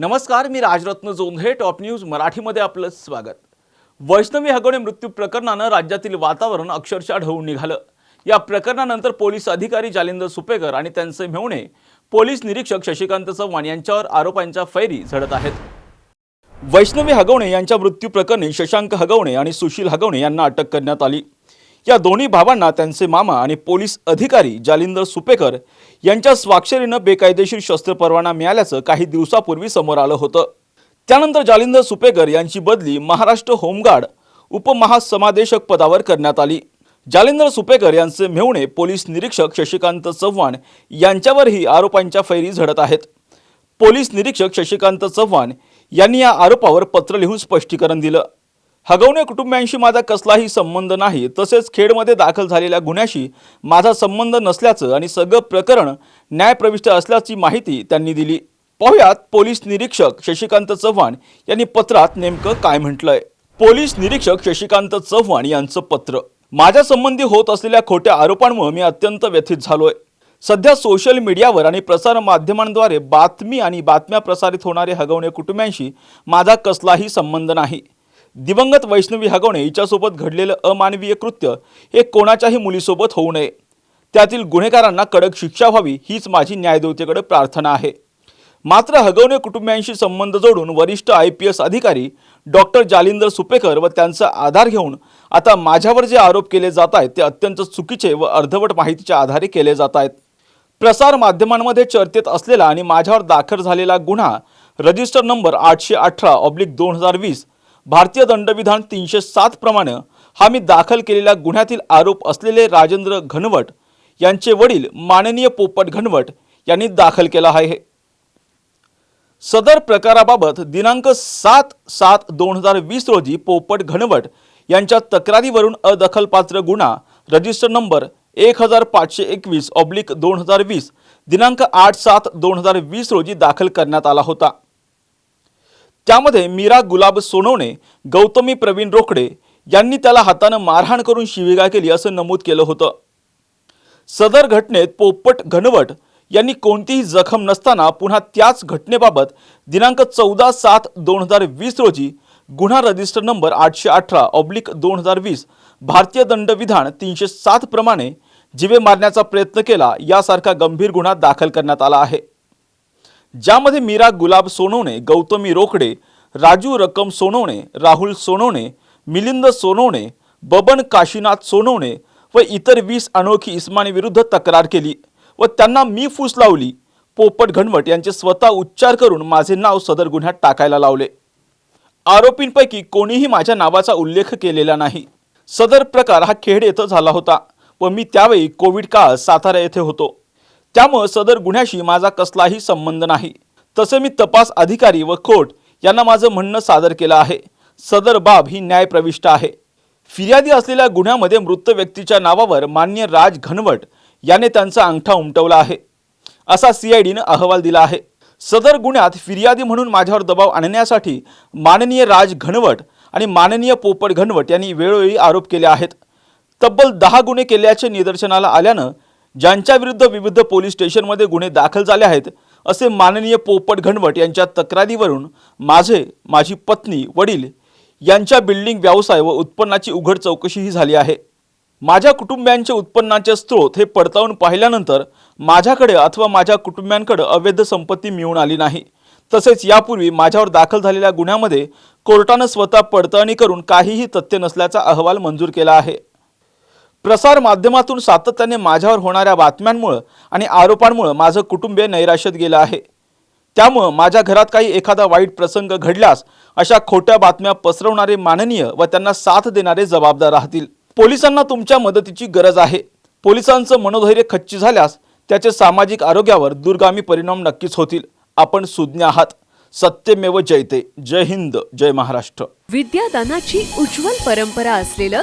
नमस्कार मी Rajratna Jondhe top news मराठीमध्ये आपलं स्वागत. वैष्णवी हगवणे मृत्यू प्रकरणानं राज्यातील वातावरण अक्षरशः ढवून निघालं. या प्रकरणानंतर पोलीस अधिकारी जालिंदर सुपेकर आणि त्यांचे मेहुणे पोलीस निरीक्षक शशिकांत चव्हाण यांच्यावर आरोपांच्या फैरी झडत आहेत. वैष्णवी हगवणे यांच्या मृत्यू प्रकरणी शशांक हगवणे आणि सुशील हगवणे यांना अटक करण्यात आली. या दोन्ही भावांना त्यांचे मामा आणि पोलीस अधिकारी जालिंदर सुपेकर यांच्या स्वाक्षरीनं बेकायदेशीर शस्त्र परवाना मिळाल्याचं काही दिवसापूर्वी समोर आलं होतं. त्यानंतर जालिंदर सुपेकर यांची बदली महाराष्ट्र होमगार्ड उपमहासमादेशक पदावर करण्यात आली. जालिंदर सुपेकर यांचे मेहुणे पोलीस निरीक्षक शशिकांत चव्हाण यांच्यावरही आरोपांच्या फैरी झडत आहेत. पोलीस निरीक्षक शशिकांत चव्हाण यांनी या आरोपावर पत्र लिहून स्पष्टीकरण दिलं. हगवणे कुटुंबियांशी माझा कसलाही संबंध नाही तसेच खेडमध्ये दाखल झालेल्या गुन्ह्याशी माझा संबंध नसल्याचं आणि सगळं प्रकरण न्यायप्रविष्ट असल्याची माहिती त्यांनी दिली. पाहुयात पोलीस निरीक्षक शशिकांत चव्हाण यांनी पत्रात नेमकं काय म्हटलंय. पोलीस निरीक्षक शशिकांत चव्हाण यांचं पत्र. माझ्या संबंधी होत असलेल्या खोट्या आरोपांमुळे मी अत्यंत व्यथित झालोय. सध्या सोशल मीडियावर आणि प्रसार माध्यमांद्वारे बातमी आणि बातम्या प्रसारित होणारे हगवणे कुटुंबियांशी माझा कसलाही संबंध नाही. दिवंगत वैष्णवी हगवणे हिच्यासोबत घडलेलं अमानवीय कृत्य हे कोणाच्याही मुलीसोबत होऊ नये. त्यातील गुन्हेगारांना कडक शिक्षा व्हावी हीच माझी न्यायदेवतेकडे प्रार्थना आहे. मात्र हगवणे कुटुंबियांशी संबंध जोडून वरिष्ठ आय पी एस अधिकारी डॉक्टर जालिंदर सुपेकर व त्यांचा आधार घेऊन आता माझ्यावर जे आरोप केले जात आहेत ते अत्यंत चुकीचे व अर्धवट माहितीच्या आधारे केले जात आहेत. प्रसार माध्यमांमध्ये चर्चेत असलेला आणि माझ्यावर दाखल झालेला गुन्हा रजिस्टर नंबर आठशे अठरा ऑब्लिक दोन हजार वीस भारतीय दंडविधान तीनशे सात प्रमाणे हा मी दाखल केलेल्या गुन्ह्यातील आरोप असलेले राजेंद्र घनवट यांचे वडील माननीय पोपट घनवट यांनी दाखल केला आहे. सदर प्रकाराबाबत दिनांक सात सात दोन हजार वीस रोजी पोपट घनवट यांच्या तक्रारीवरून अदखलपात्र गुन्हा रजिस्टर नंबर एक हजार पाचशे एकवीस ऑब्लिक दोन हजार वीस दिनांक आठ सात दोन हजार वीस रोजी दाखल करण्यात आला होता. त्यामध्ये मीरा गुलाब सोनवणे गौतमी प्रवीण रोकडे यांनी त्याला हातानं मारहाण करून शिविगा केली असं नमूद केलं होतं. सदर घटनेत पोपट घनवट यांनी कोणतीही जखम नसताना पुन्हा त्याच घटनेबाबत दिनांक चौदा सात दोन हजार वीस रोजी गुन्हा रजिस्टर नंबर आठशे अठरा ऑब्लिक दोन हजार वीस भारतीय दंडविधान तीनशे सात प्रमाणे जिवे मारण्याचा प्रयत्न केला यासारखा गंभीर गुन्हा दाखल करण्यात आला आहे. ज्यामध्ये मीरा गुलाब सोनवणे गौतमी रोकडे राजू रक्कम सोनवणे राहुल सोनवणे मिलिंद सोनवणे बबन काशीनाथ सोनवणे व इतर वीस अनोळखी इस्मानीविरुद्ध तक्रार केली व त्यांना मी फूस लावली. पोपट घनवट यांचे स्वतः उच्चार करून माझे नाव सदर गुन्ह्यात टाकायला लावले. आरोपींपैकी कोणीही माझ्या नावाचा उल्लेख केलेला नाही. सदर प्रकार हा खेड येथे झाला होता व मी त्यावेळी कोविड काळ सातारा येथे होतो. त्यामुळे सदर गुन्ह्याशी माझा कसलाही संबंध नाही. तसे मी तपास अधिकारी व कोर्ट यांना माझं म्हणणं सादर केलं आहे. सदर बाब ही न्यायप्रविष्ट आहे. फिर्यादी असलेल्या गुन्ह्यामध्ये मृत व्यक्तीच्या नावावर मान्य राज घनवट याने त्यांचा अंगठा उमटवला आहे. असा सीआयडीनं अहवाल दिला आहे. सदर गुन्ह्यात फिर्यादी म्हणून माझ्यावर दबाव आणण्यासाठी माननीय राज घनवट आणि माननीय पोपट घनवट यांनी वेळोवेळी आरोप केले आहेत. तब्बल दहा गुन्हे केल्याचे निदर्शनाला आल्यानं ज्यांच्या विरुद्ध विविध पोलीस स्टेशनमध्ये गुन्हे दाखल झाले आहेत असे माननीय पोपट घनवट यांच्या तक्रारीवरून माझे माझी पत्नी वडील यांच्या बिल्डिंग व्यवसाय व उत्पन्नाची उघड चौकशीही झाली आहे. माझ्या कुटुंबियांचे उत्पन्नाचे स्रोत हे पडताळून पाहिल्यानंतर माझ्याकडे अथवा माझ्या कुटुंबियांकडे अवैध संपत्ती मिळून आली नाही. तसेच यापूर्वी माझ्यावर दाखल झालेल्या गुन्ह्यामध्ये कोर्टानं स्वतः पडताळणी करून काहीही तथ्य नसल्याचा अहवाल मंजूर केला आहे. प्रसार माध्यमातून सातत्याने माझ्यावर होणाऱ्या बातम्यांमुळं आणि आरोपांमुळं माझं कुटुंबीय नैराश्यात गेलं आहे. त्यामुळं माझ्या घरात काही एखादा वाईट प्रसंग घडल्यास अशा खोट्या बातम्या पसरवणारे माननीय व त्यांना साथ देणारे जबाबदार राहतील. पोलिसांना तुमच्या मदतीची गरज आहे. पोलिसांचं मनोधैर्य खच्ची झाल्यास त्याचे सामाजिक आरोग्यावर दूरगामी परिणाम नक्कीच होतील. आपण सुज्ञ आहात. सत्यमेव जयते. जय हिंद. जय महाराष्ट्र. विद्यादानाची उज्ज्वल परंपरा असलेलं